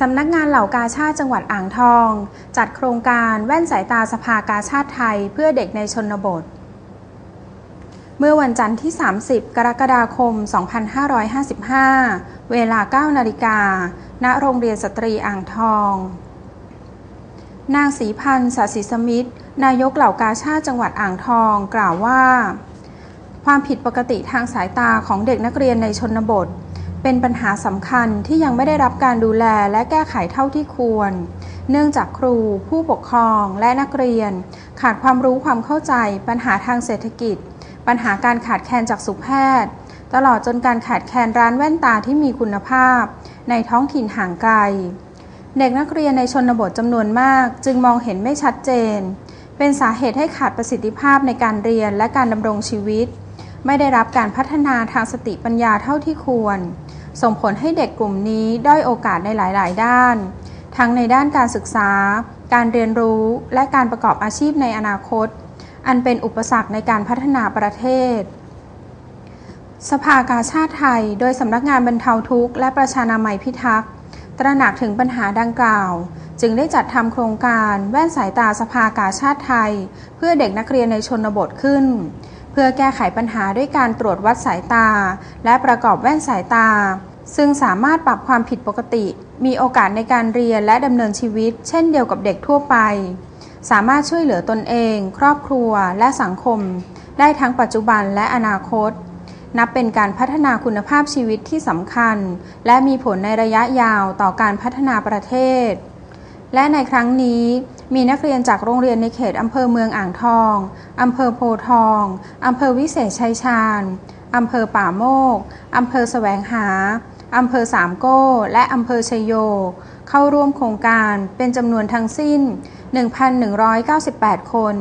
สำนักงานเหล่ากาชาติจังหวัดอ่างทอง จัดโครงการแว่นสายตาสภากาชาติไทยเพื่อเด็กในชนบท เมื่อวันจันทร์ที่ 30 กรกฎาคม 2555 เวลา 9 นาฬิกา ณ โรงเรียนสตรีอ่างทอง นางศรีพันธ์สศิสมิตรนายกเหล่ากาชาติจังหวัดอ่างทองกล่าวว่า ความผิดปกติทางสายตาของเด็กนักเรียนในชนบท เป็นปัญหาสำคัญที่ยังไม่ได้รับการดูแลและแก้ไขเท่าที่ควร เนื่องจากครู ผู้ปกครองและนักเรียน ขาดความรู้ความเข้าใจ ปัญหาทางเศรษฐกิจ ปัญหาการขาดแคลนจากสุแพทย์ ตลอดจนการขาดแคลนร้านแว่นตาที่มีคุณภาพ ในท้องถิ่นห่างไกล เด็กนักเรียนในชนบทจำนวนมาก จึงมองเห็นไม่ชัดเจน เป็นสาเหตุให้ขาดประสิทธิภาพในการเรียนและการดำรงชีวิต ไม่ได้รับการพัฒนาทางสติปัญญาเท่าที่ควร ส่งผลให้เด็กกลุ่มนี้ด้อยโอกาสในหลาย ๆ ด้าน ทั้งในด้านการศึกษา การเรียนรู้ และการประกอบอาชีพในอนาคต อันเป็นอุปสรรคในการพัฒนาประเทศ สภากาชาติไทย โดยสำนักงานบรรเทาทุกข์และประชานามัยพิทักษ์ ตระหนักถึงปัญหาดังกล่าวจึงได้จัดทำโครงการแว่นสายตาสภากาชาติไทย เพื่อเด็กนักเรียนในชนบทขึ้น เพื่อแก้ไขปัญหาด้วยการตรวจวัดสายตา และประกอบแว่นสายตา ซึ่งสามารถปรับความผิดปกติ มีโอกาสในการเรียนและดำเนินชีวิต เช่นเดียวกับเด็กทั่วไป สามารถช่วยเหลือตนเอง ครอบครัว และสังคม ได้ทั้งปัจจุบันและอนาคต นับเป็นการพัฒนาคุณภาพชีวิตที่สำคัญ และมีผลในระยะยาวต่อการพัฒนาประเทศ และในครั้งนี้มีนักเรียนจากโรงเรียนในเขตอำเภอเมืองอ่างทอง อำเภอโพทอง อำเภอวิเศษชัยชาญ อำเภอป่าโมก อำเภอแสวงหา อำเภอสามโก้ และอำเภอชยโย เข้าร่วมโครงการเป็นจำนวนทั้งสิ้น 1,198 คน